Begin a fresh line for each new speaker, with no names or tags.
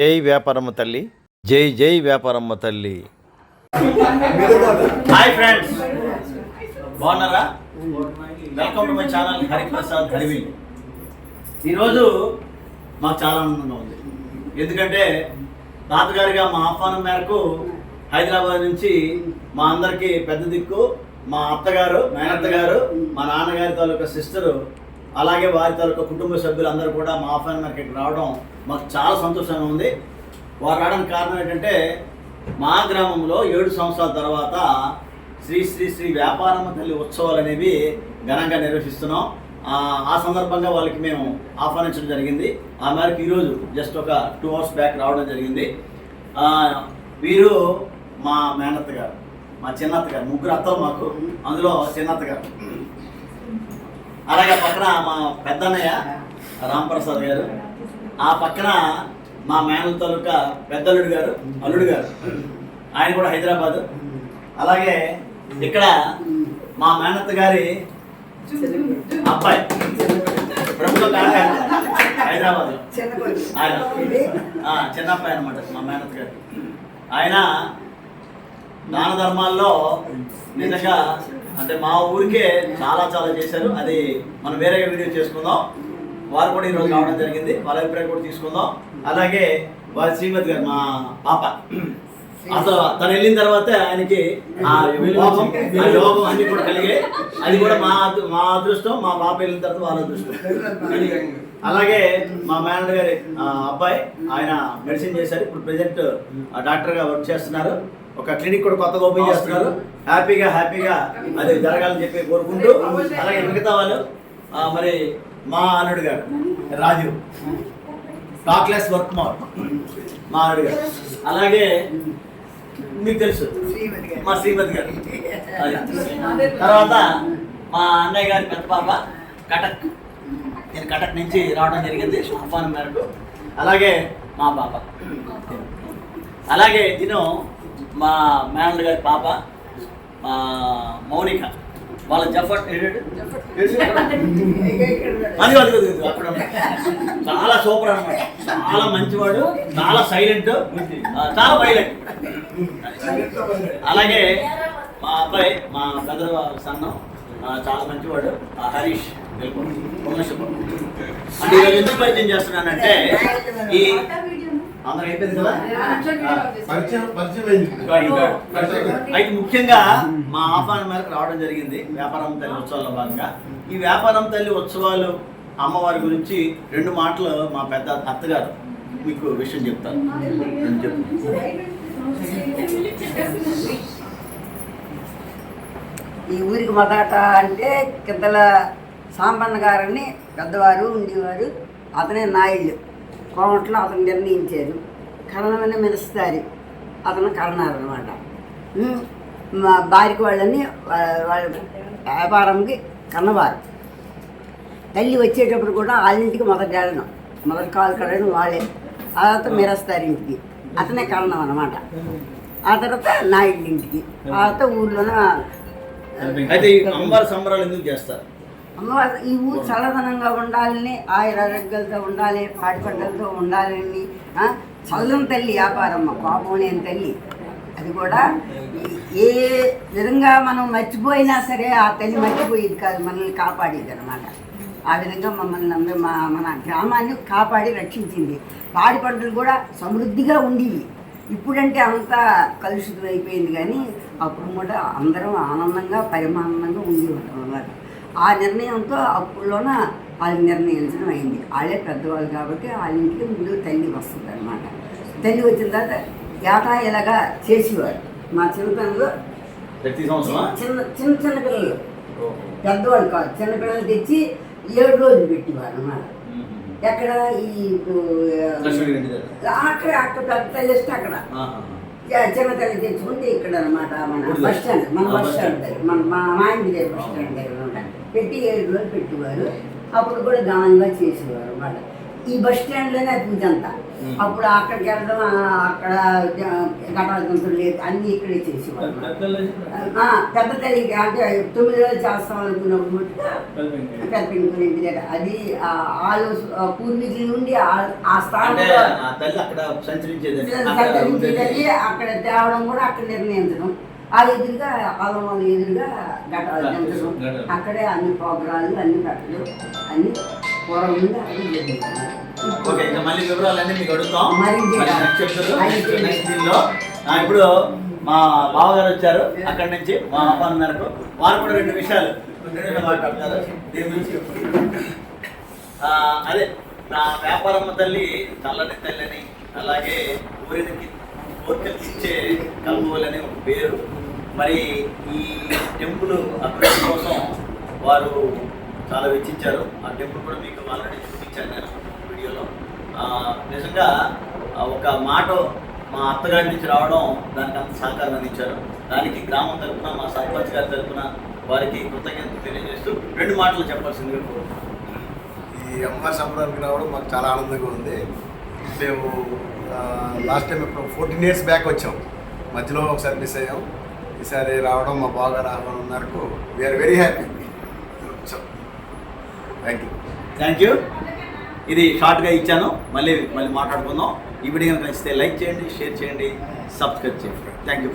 జై వ్యాపారమ్మ తల్లి. జై జై వ్యాపారమ్మ తల్లి. Hi friends. బాగున్నారా? Welcome to my channel Hariprasad హరివి. ఈరోజు మాకు చాలా ఆనందంగా ఉంది. ఎందుకంటే తాతగారిగా మా ఆహ్వానం మేరకు హైదరాబాద్ నుంచి మా అందరికీ పెద్ద దిక్కు మా అత్తగారు మేనత్త గారు మా నాన్నగారి తాలూకా సిస్టరు అలాగే వారి తాలూకా కుటుంబ సభ్యులు అందరూ కూడా మా ఆఫ్లైన్ మేరకు ఇక్కడ రావడం మాకు చాలా సంతోషంగా ఉంది. వారు రావడానికి కారణం ఏంటంటే మా గ్రామంలో ఏడు సంవత్సరాల తర్వాత శ్రీ శ్రీ శ్రీ వ్యాపారమ్మ తల్లి ఉత్సవాలు అనేవి ఘనంగా నిర్వహిస్తున్నాం. ఆ, సందర్భంగా వాళ్ళకి మేము ఆహ్వానించడం జరిగింది. ఆ మేరకు ఈరోజు జస్ట్ ఒక టూ అవర్స్ బ్యాక్ రావడం జరిగింది. వీరు మా మేనత్త గారు మా చిన్నత్త గారు ముగ్గురు అత్తలు మాకు అందులో చిన్నత్త గారు. అలాగే పక్కన మా పెద్దన్నయ్య రాంప్రసాద్ గారు ఆ పక్కన మా మేనల్ తాలూకా పెద్దల్లుడు గారు అల్లుడు గారు. ఆయన కూడా హైదరాబాద్. అలాగే ఇక్కడ మా మేనత్త గారి అబ్బాయి ప్రముఖ హైదరాబాద్. ఆయన. చిన్న అబ్బాయి అనమాట మా మేనత్ గారు. ఆయన దాన ధర్మాల్లో నిజంగా అంటే మా ఊరికే చాలా చాలా చేశారు. అది మనం వేరేగా వీడియో చేసుకుందాం. వారు కూడా ఈరోజు రావడం జరిగింది. వాళ్ళ అభిప్రాయం కూడా తీసుకుందాం. అలాగే వారి శ్రీమతి గారు మా పాప. అసలు తను వెళ్ళిన తర్వాత ఆయనకి ఆ యోగం ఆ యోగం అన్ని కూడా కలిగాయి. అది కూడా మా మా అదృష్టం మా పాప వెళ్ళిన తర్వాత వాళ్ళ అదృష్టం. అలాగే మా మేనేజర్ గారి అబ్బాయి ఆయన మెడిసిన్ చేశారు. ఇప్పుడు ప్రజెంట్ డాక్టర్గా వర్క్ చేస్తున్నారు. ఒక క్లినిక్ కూడా కొత్తగా ఓపెన్ చేస్తున్నారు. హ్యాపీగా హ్యాపీగా అది జరగాలని చెప్పి కోరుకుంటూ అలాగే మిగతా వాళ్ళు మరి మా అల్లుడు గారు రాజు టాక్లెస్ వర్క్ మా అల్లుడు గారు. అలాగే మీకు తెలుసు మా శ్రీమతి గారు. తర్వాత మా అన్నయ్య గారి పెద్ద పాప కటక్. నేను కటక్ నుంచి రావడం జరిగింది ఆహ్వానం మేరకు. అలాగే మా పాప. అలాగే తిను మా మేనల్ గారి పాప మా మౌనిక. వాళ్ళ జఫట్ అది అది అక్కడ. చాలా సూపర్ అనమాట చాలా మంచివాడు చాలా సైలెంట్ చాలా వైలెంట్ అలాగే మా అబ్బాయి మా బ్రదర్ సన్నం చాలా మంచివాడు హరీష్ వెల్కమ్. అంటే ఈరోజు ఎందుకు పరిచయం చేస్తున్నానంటే ఈ అందరూ అయిపోయింది కదా. అయితే ముఖ్యంగా మా ఆహ్వానం మేరకు రావడం జరిగింది వ్యాపారం తల్లి ఉత్సవాల్లో భాగంగా. ఈ వ్యాపారం తల్లి ఉత్సవాలు అమ్మవారి గురించి రెండు మాటలు మా పెద్ద అత్తగారు మీకు విషయం చెప్తారు.
ఈ ఊరికి మొదట అంటే కిందల సాంబన్న గారని పెద్దవారు ఉండేవారు. అతనే నాయుళ్ళు. కోమట్లో అతను నిర్ణయించారు. కరణమైన మెరుస్తారు. అతను కరణారు అనమాట మా భార్యకి వాళ్ళని వాళ్ళ వ్యాపారంకి కన్నవారు. తల్లి వచ్చేటప్పుడు కూడా వాళ్ళింటికి మొదటి వెళ్ళడం మొదటి కాలు కడడం వాళ్ళే. ఆ తర్వాత మెరస్తారు ఇంటికి. అతనే కరణం అనమాట ఆ తర్వాత నాయుడు ఇంటికి. ఆ తర్వాత ఊర్లోన
అయితే సంబరాలు ఎందుకు చేస్తారు?
అమ్మవారు ఈ ఊరు చల్లదనంగా ఉండాలని ఆయురారోగ్యాలతో ఉండాలి పాటి పంటలతో ఉండాలని చల్లని తల్లి వ్యాపారమ్మ పాపం లేని తల్లి. అది కూడా ఏ విధంగా మనం మర్చిపోయినా సరే ఆ తల్లి మర్చిపోయేది కాదు మనల్ని కాపాడేది అనమాట ఆ విధంగా మమ్మల్ని అందరూ మా మన గ్రామాన్ని కాపాడి రక్షించింది. పాడి పంటలు కూడా సమృద్ధిగా ఉండేవి. ఇప్పుడంటే అంతా కలుషితం అయిపోయింది కానీ అప్పుడు కూడా అందరం ఆనందంగా పరిమానంగా ఉండి అన్నమాట. ఆ నిర్ణయంతో అప్పుడులోన వాళ్ళు నిర్ణయించడం అయింది. వాళ్ళే పెద్దవాళ్ళు కాబట్టి వాళ్ళ ఇంటికి ముందు తల్లి వస్తుంది అనమాట తల్లి వచ్చిన తర్వాత ఏటా ఇలాగా చేసేవారు. మా చిన్నతనంలో చిన్న చిన్న చిన్న పిల్లలు. పెద్దవాళ్ళు కాదు. చిన్న పిల్లలు తెచ్చి ఏడు రోజులు పెట్టేవారు అన్నమాట. ఎక్కడ ఈ అక్కడ అక్కడ పెద్ద లిస్ట్ అక్కడ. చిన్న తల్లి తెచ్చుకుంటే ఇక్కడ అనమాట మన. Bus stand. మన బస్ స్టాండ్. దగ్గర. మన మా మా ఇంటి దగ్గర బస్ స్టాండ్ దగ్గర అనమాట పెట్టి ఏడు రోజులు పెట్టేవారు అప్పుడు కూడా ఘనంగా చేసేవారు అనమాట ఈ బస్ స్టాండ్లోనే పూజ అంతా. అప్పుడు అక్కడికి వెళ్ళడం అక్కడ ఘటాలు లేదు. అన్ని ఇక్కడే చేసేవాళ్ళు ఆ, పెద్ద తల్లి అంటే తొమ్మిది రోజులు చేస్తాం అనుకున్నప్పుడు పెద్ద పెంకులు ఇంటి దగ్గర. అది వాళ్ళు పూర్వీకుల నుండి ఆ- స్థానంలో
సంచరించేది.
అక్కడ తేవడం కూడా అక్కడ నిర్ణయించడం. ఆ ఎదురుగా పొలం వాళ్ళ ఎదురుగా అక్కడే అన్ని ప్రోగ్రాలు అన్ని పెట్టడం అన్ని పూర్వం నుండి అది జరిగింది
ఓకే ఇంకా మళ్ళీ వివరాలన్నీ మీకు అడుగుతాం.
మరి
చెప్తారు. నెక్స్ట్ దీనిలో ఇప్పుడు మా బావగారు వచ్చారు అక్కడి నుంచి మా ఆహ్వానం మేరకు. వారు కూడా రెండు విషయాలు రెండు నిమిషాలు మాట్లాడతారు దీని గురించి ఆ, అదే నా వ్యాపారమ్మ తల్లి చల్లని తల్లిని అలాగే ఊరికి కోరికలు ఇచ్చే కల్పవలని ఒక పేరు. మరి ఈ టెంపుల్ అభివృద్ధి కోసం వారు చాలా వెచ్చించారు. ఆ టెంపుల్ కూడా మీకు ఆల్రెడీ చూపించాను నేను వీడియోలో. నిజంగా ఒక మాట మా అత్తగారి నుంచి రావడం దానికి అంత సహకారం అందించారు. దానికి గ్రామం తరపున మా సర్పంచ్ గారి తరపున వారికి కృతజ్ఞతలు తెలియజేస్తూ రెండు మాటలు చెప్పాల్సిందిగా కోరుతున్నాను.
ఈ అమ్మవారి సంబరానికి రావడం మాకు చాలా ఆనందంగా ఉంది. మేము లాస్ట్ టైం ఇప్పుడు ఫోర్టీన్ ఇయర్స్ బ్యాక్ వచ్చాం. మధ్యలో ఒకసారి మిస్ అయ్యాం. ఈసారి రావడం మా బాగా ఆహ్వానం మేరకు we're very happy thank you
thank you ఇది షార్ట్గా ఇచ్చాను. మళ్ళీ మళ్ళీ మాట్లాడుకుందాం. ఈ వీడియో కనుక నచ్చితే లైక్ చేయండి షేర్ చేయండి సబ్స్క్రైబ్ చేయండి. Thank you